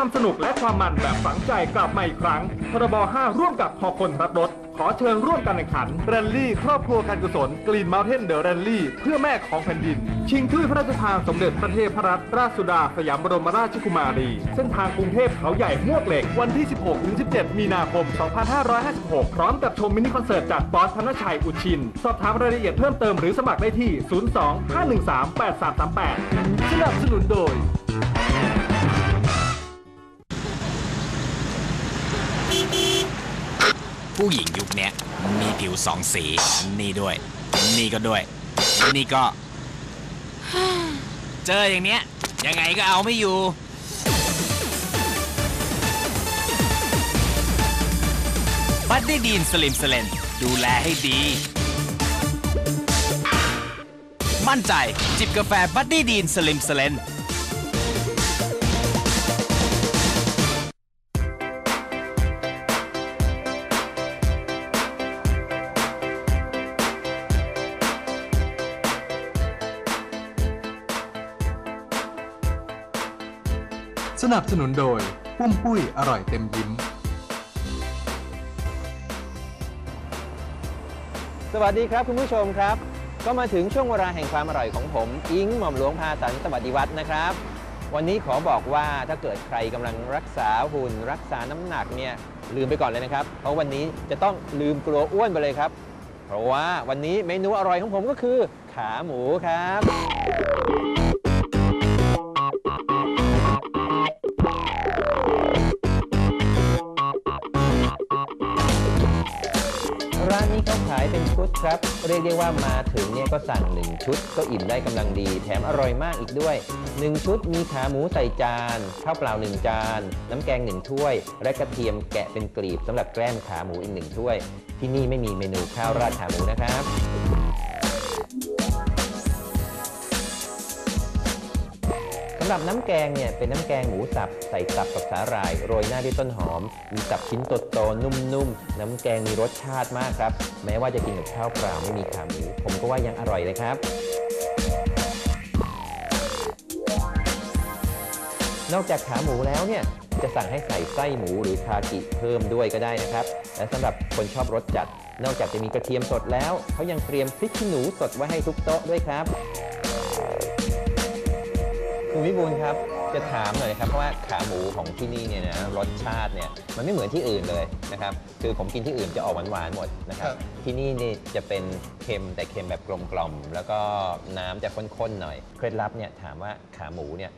ความสนุกและความมันแบบฝังใจกลับมาอีกครั้ง พรบ 5 ร่วมกับพอคนรับรถ ขอเชิญร่วมการแข่งขันแรลลี่ครอบครัวการกุศลกรีนมาเทนเดอะแรลลี่เพื่อแม่ของแผ่นดิน ชิงถ้วยพระราชทานสมเด็จพระเทพรัตนราชสุดาสยามบรมราชกุมารี เส้นทางกรุงเทพเขาใหญ่มวกเหล็กวันที่ 16-17 มีนาคม 2556 พร้อมกับชมมินิคอนเสิร์ตจากบอสธนชัยอุชิน สอบถามรายละเอียดเพิ่มเติมหรือสมัครได้ที่ 02-513-8338 สนับสนุนโดย ผู้หญิงยุคเนี้ยมีผิวสองสี นี่ด้วย นี่ก็ด้วย นี่ก็ เจออย่างเนี้ย ยังไงก็เอาไม่อยู่ บัดดี้ดีนสลิมสเลนดูแลให้ดี มั่นใจจิบกาแฟบัดดี้ดีนสลิมสเลน สนับสนุนโดยปุ้มปุ้ยอร่อยเต็มยิ้ม สวัสดีครับคุณผู้ชมครับ ก็มาถึงช่วงเวลาแห่งความอร่อยของผม อิงหม่อมหลวงพาสันสวัสดิวัฒน์นะครับ วันนี้ขอบอกว่าถ้าเกิดใครกำลังรักษาหุ่น รักษาน้ำหนักเนี่ยลืมไปก่อนเลยนะครับ เพราะวันนี้จะต้องลืมกลัวอ้วนไปเลยครับ เพราะว่าวันนี้เมนูอร่อยของผมก็คือ ขาหมูครับ ครับ เรียกได้ว่ามาถึงเนี่ยก็สั่ง 1 ชุด ก็อิ่มได้กำลังดี แถมอร่อยมากอีกด้วย 1 ชุดมีขาหมูใส่จานข้าวเปล่า 1 จาน น้ำแกง 1 ถ้วย และกระเทียมแกะเป็นกลีบสำหรับแกล้มขาหมูอีก 1 ถ้วย ที่นี่ไม่มีเมนูข้าวราดขาหมูนะครับำหรับน้ำแกงเนี่ยเป็นน้ำแกงหมูสับใส่ตับกับสาหร่าย โรยหน้าด้วยต้นหอม มีตับชิ้นโตๆนุ่มๆ น้ำแกงมีรสชาติมากครับ แม้ว่าจะกินกับข้าวเปล่าไม่มีขาหมูผมก็ว่ายังอร่อยเลยครับ นอกจากขาหมูแล้วเนี่ยจะสั่งให้ใส่ไส้หมูหรือคากิเพิ่มด้วยก็ได้นะครับ และสำหรับคนชอบรสจัด นอกจากจะมีกระเทียมสดแล้ว เขายังเตรียมพริกขี้หนูสดไว้ให้ทุกโต๊ะด้วยครับ คุณวิบูลย์ครับจะถามหน่อยนะครับเพราะว่าขาหมูของที่นี่เนี่ยนะรสชาติเนี่ยมันไม่เหมือนที่อื่นเลยนะครับคือผมกินที่อื่นจะออกหวานๆหมดนะครับครับที่นี่นี่จะเป็นเค็มแต่เค็มแบบกลมๆแล้วก็น้ำจะข้นๆหน่อยเคล็ดลับเนี่ยถามว่าขาหมูเนี่ย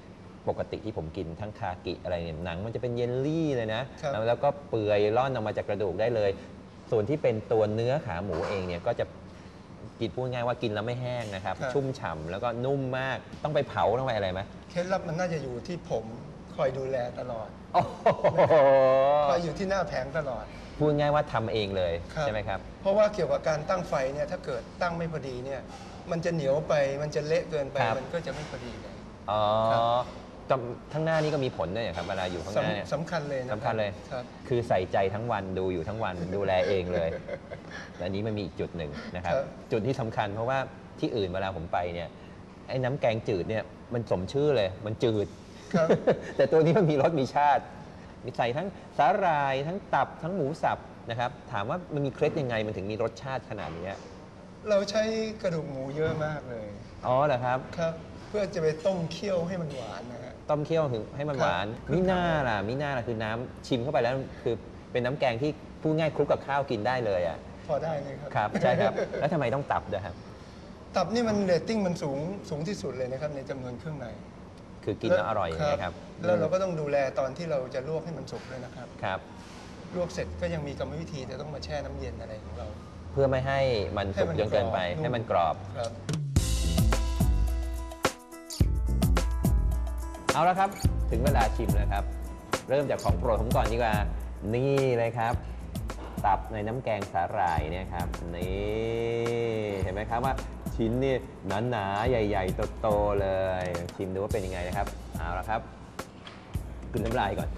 ปกติที่ผมกินทั้งคากิอะไรเนี่ยหนังมันจะเป็นเยลลี่เลยนะครับแล้วแล้วก็เปื่อยร่อนออกมาจากกระดูกได้เลย ส่วนที่เป็นตัวเนื้อขาหมูเองเนี่ยก็จะ กินพูดง่ายว่ากินแล้วไม่แห้งนะครับ ครับ ชุ่มฉ่ำแล้วก็นุ่มมากต้องไปเผาต้องไปอะไรไหมเคล็ดลับมันน่าจะอยู่ที่ผมคอยดูแลตลอด โอ้โหคอยอยู่ที่หน้าแผงตลอด พูดง่ายว่าทำเองเลยครับใช่ไหมครับ เพราะว่าเกี่ยวกับการตั้งไฟเนี่ยถ้าเกิดตั้งไม่พอดีเนี่ยมันจะเหนียวไปมันจะเละเกินไปครับ มันก็จะไม่พอดีเลย อ๋อครับ ตรงข้างหน้านี่ก็มีผลด้วยเหรอครับเวลาอยู่ข้างหน้าเนี่ยสำสำคัญเลยนะสำคัญเลย ครับ คือใส่ใจทั้งวันดูอยู่ทั้งวันดูแลเองเลยและอันนี้มันมีอีกจุดหนึ่งนะครับ ครับ จุดที่สำคัญเพราะว่าที่อื่นเวลาผมไปเนี่ยไอ้น้ำแกงจืดเนี่ยมันสมชื่อเลย มันจืด ครับ แต่ตัวนี้มันมีรสมีชาติ มีใส่ทั้งสาหร่ายทั้งตับทั้งหมูสับนะครับ ถามว่ามันมีเคล็ดยังไงมันถึงมีรสชาติขนาดนี้เราใช้กระดูกหมูเยอะมากเลย อ๋อเหรอครับ ครับ เพื่อจะไปต้มเคี่ยวให้มันหวานนะฮะ ต้มเคี่ยวถึงให้มันครับหวานมิน่าล่ะมิน่าล่ะคือน้ำชิมเข้าไปแล้วคือเป็นน้ำแกงที่พูดง่ายคลุกกับข้าวกินได้เลยอะพอได้เลยครับ ครับใช่ครับ แล้วทำไมต้องตับด้วยครับ ตับนี่มันเรตติ้งมันสูงสูงที่สุดเลยนะครับ ในจำนวนเครื่องในคือกินแล้วอร่อยนะครับแล้วเราก็ต้องดูแลตอนที่เราจะลวกให้มันสุกด้วยนะครับ ครับ ลวกเสร็จก็ยังมีกรรมวิธีจะต้องมาแช่น้ำเย็นอะไรของเรา เพื่อไม่ให้มันสุกจนเกินไปให้ให้มัมันนกกรรออบบครับ เอาละครับ ถึงเวลาชิมแล้วครับ เริ่มจากของโปรดผมก่อนดีกว่า นี่เลยครับ ตับในน้ำแกงสาหร่ายเนี่ยครับ นี่ เห็นไหมครับว่าชิ้นนี่หนาๆ ใหญ่ๆ โตๆ เลย ชิมดูว่าเป็นยังไงนะครับ เอาละครับกลืนน้ำลายก่อน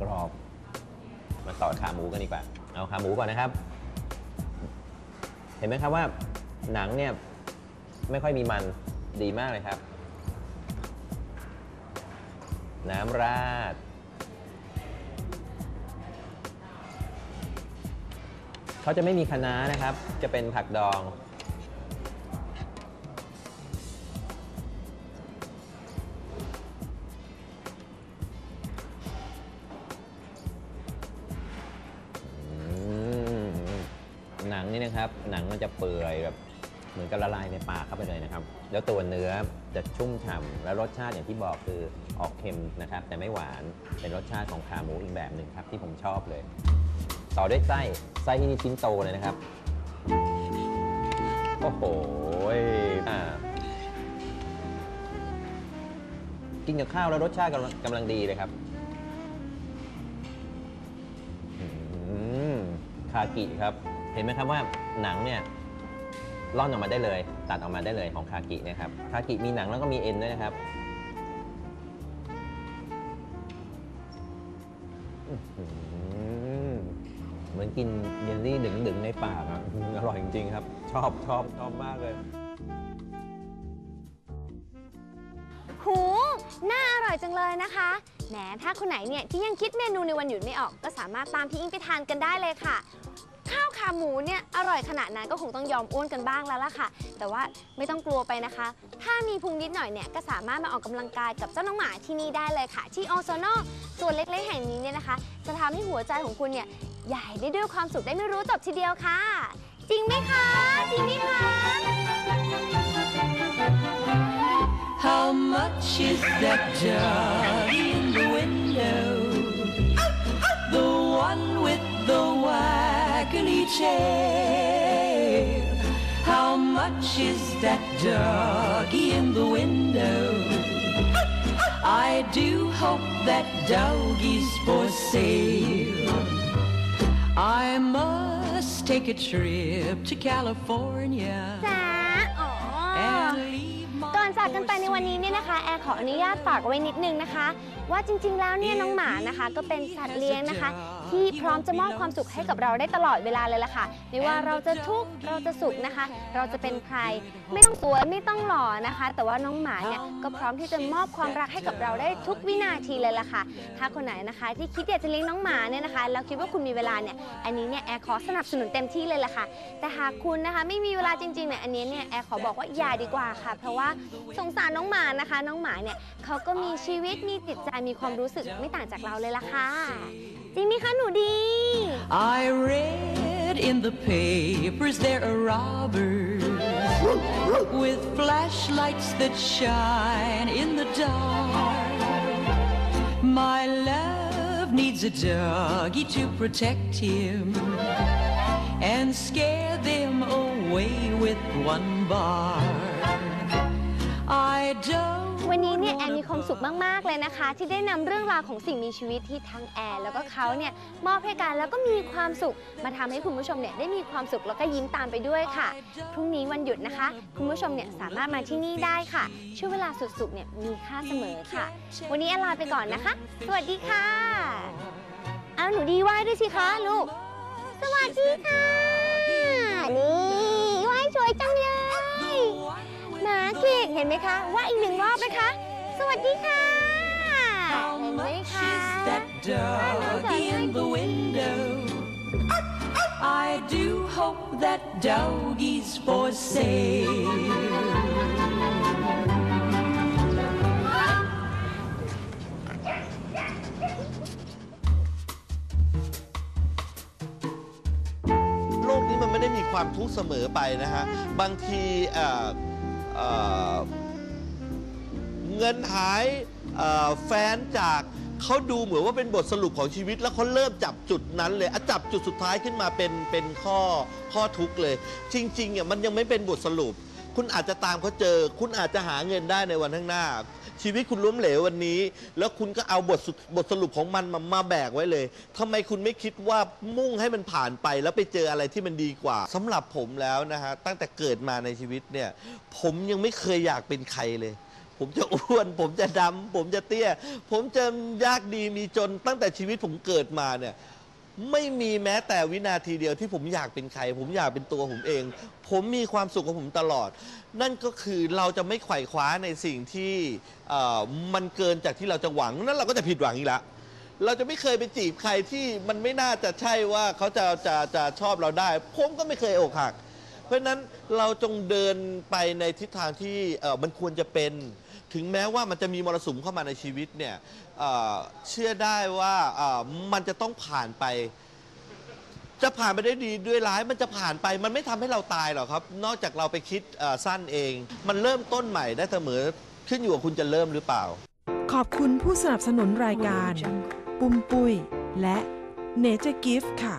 กรอบ มาต่อขาหมูกันดีกว่า เอาขาหมูก่อนนะครับ ห็นไหมครับว่าหนังเนี่ยไม่ค่อยมีมันดีมากเลยครับ น้ำราด เขาจะไม่มีคะน้านะครับ จะเป็นผักดอง หนังนี่นะครับ หนังมันจะเปื่อยแบบเหมือนกับละลายในปากเข้าไปเลยนะครับ แล้วตัวเนื้อจะชุ่มฉ่ำและรสชาติอย่างที่บอกคือออกเค็มนะครับ แต่ไม่หวานเป็นรสชาติของขาหมูอีกแบบหนึ่งครับ ที่ผมชอบเลย ต่อด้วยไส้ไส้ที่นี่ชิ้นโตเลยนะครับ โอ้โหอ่ากินกับข้าวแล้วรสชาติกำลังกำลังดีเลยครับอืมคากิครับ เห็นไหมครับว่าหนังเนี่ยร่อนออกมาได้เลย ตัดออกมาได้เลยของคากินะครับคากิมีหนังแล้วก็มีเอ็นด้วยนะครับเหมือนกินเยลลี่ดึงๆในปากอะอร่อยจริงๆครับ ชอบชอบชอบมากเลยหูน่าอร่อยจังเลยนะคะแหมถ้าคนไหนเนี่ยที่ยังคิดเมนูในวันหยุดไม่ออก ก็สามารถตามพี่อิงไปทานกันได้เลยค่ะ ขาหมูเนี่ยอร่อยขนาดนั้นก็คงต้องยอมอ้วนกันบ้างแล้วล่ะค่ะ แต่ว่าไม่ต้องกลัวไปนะคะ ถ้ามีพุงนิดหน่อยเนี่ยก็สามารถมาออกกำลังกายกับเจ้าน้องหมาที่นี่ได้เลยค่ะ ที่โอโซโนส่วนเล็กๆแห่งนี้เนี่ยนะคะ จะทำให้หัวใจของคุณเนี่ยใหญ่ได้ด้วยความสุขได้ไม่รู้จบทีเดียวค่ะ จริงไหมคะจริงไหมคะ How much is that dog waggly tail. How much is that doggy in the window? I do hope that doggy's for sale. I must take a trip to California จ้าอ๋อ and leave my ก่อนจากกันไปในวันนี้เนี่ยนะคะแอร์ขออนุญาตฝากเอาไว้นิดนึงนะคะ ว่าจริงๆแล้วเนี่ยน้องหมานะคะ ก็เป็นสัตว์เลี้ยงนะคะ ที่พร้อมจะมอบความสุขให้กับเราได้ตลอดเวลาเลยล่ะค่ะ ไม่ว่าเราจะทุกข์เราจะสุขนะคะ เราจะเป็นใคร ไม่ต้องสวยไม่ต้องหล่อนะคะ แต่ว่าน้องหมาเนี่ยก็พร้อมที่จะมอบความรักให้กับเราได้ทุกวินาทีเลยล่ะค่ะ ถ้าคนไหนนะคะ ที่คิดอยากจะเลี้ยงน้องหมาเนี่ยนะคะแล้วคิดว่าคุณมีเวลาเนี่ยอันนี้เนี่ยแอร์ขอสนับสนุนเต็มที่เลยล่ะค่ะ แต่หากคุณนะคะไม่มีเวลาจริงๆเนี่ยอันนี้เนี่ยแอร์ขอบอกว่าอย่าดีกว่าค่ะ เพราะว่าสงสารน้องหมานะคะ น้องหมาเนี่ยเขาก็มีชีวิตมีจิตใจมีความรู้สึกไม่ต่างจากเราเลยล่ะค่ะจริงไหมคะหนูดี I read in the papers there are robbers with flashlights that shine in the dark. My love needs a doggy to protect him and scare them away with one bark. วันนี้เนี่ยแอร์มีความสุขมาก ๆ เลยนะคะ ที่ได้นำเรื่องราวของสิ่งมีชีวิตที่ทั้งแอร์แล้วก็เขาเนี่ยมอบให้กันแล้วก็มีความสุขมาทำให้คุณผู้ชมเนี่ยได้มีความสุขแล้วก็ยิ้มตามไปด้วยค่ะพรุ่งนี้วันหยุดนะคะ คุณผู้ชมเนี่ยสามารถมาที่นี่ได้ค่ะช่วงเวลาสุดๆเนี่ยมีค่าเสมอค่ะ วันนี้แอร์ลาไปก่อนนะคะ สวัสดีค่ะเอาหนูดีไหว้ด้วยสิคะลูกสวัสดีค่ะนี่ไหว้สวยจังเลย หมาเก่งเห็นไหมคะว่าอีกหนึ่งรอบนะคะ สวัสดีค่ะ How เห็นไหม much คะ is that doggy in the window? I do hope that doggy's for sale. โลกนี้มันไม่ได้มีความทุกข์เสมอไปนะฮะ บางทีเอ่อ เงินหายแฟนจากเขาดูเหมือนว่าเป็นบทสรุปของชีวิต แล้วเขาเริ่มจับจุดนั้นเลยอะจับจุดสุดท้ายขึ้นมาเป็นเป็นข้อข้อทุกข์เลย จริงๆอะมันยังไม่เป็นบทสรุป คุณอาจจะตามเขาเจอ คุณอาจจะหาเงินได้ในวันข้างหน้า ชีวิตคุณล้มเหลววันนี้ แล้วคุณก็เอาบทสุดบทสรุปของมันมามาแบกไว้เลยทำไมคุณไม่คิดว่ามุ่งให้มันผ่านไป แล้วไปเจออะไรที่มันดีกว่าสำหรับผมแล้วนะฮะตั้งแต่เกิดมาในชีวิตเนี่ย ผมยังไม่เคยอยากเป็นใครเลย ผมจะอ้วน ผมจะดำผมจะเตี้ย ผมจะยากดีมีจนตั้งแต่ชีวิตผมเกิดมาเนี่ย ไม่มีแม้แต่วินาทีเดียวที่ผมอยากเป็นใคร ผมอยากเป็นตัวผมเอง ผมมีความสุขของผมตลอด นั่นก็คือเราจะไม่ไขว่คว้าในสิ่งที่เอ่อมันเกินจากที่เราจะหวัง นั่นเราก็จะผิดหวังอีกแล้วเราจะไม่เคยไปจีบใครที่มันไม่น่าจะใช่ว่าเขาจะจะจะชอบเราได้ ผมก็ไม่เคยอกหัก เพราะฉะนั้นเราจงเดินไปในทิศทางที่เอ่อมันควรจะเป็น ถึงแม้ว่ามันจะมีมรสุมเข้ามาในชีวิตเนี่ยเอ่อเชื่อได้ว่าเอ่อมันจะต้องผ่านไป จะผ่านไปได้ดีด้วยร้ายมันจะผ่านไป มันไม่ทำให้เราตายหรอกครับ นอกจากเราไปคิดเอ่อสั้นเอง มันเริ่มต้นใหม่ได้เสมอขึ้นอยู่กับคุณจะเริ่มหรือเปล่า ขอบคุณผู้สนับสนุนรายการ ปุ้มปุ้ยและเนเจอร์กิฟต์ค่ะ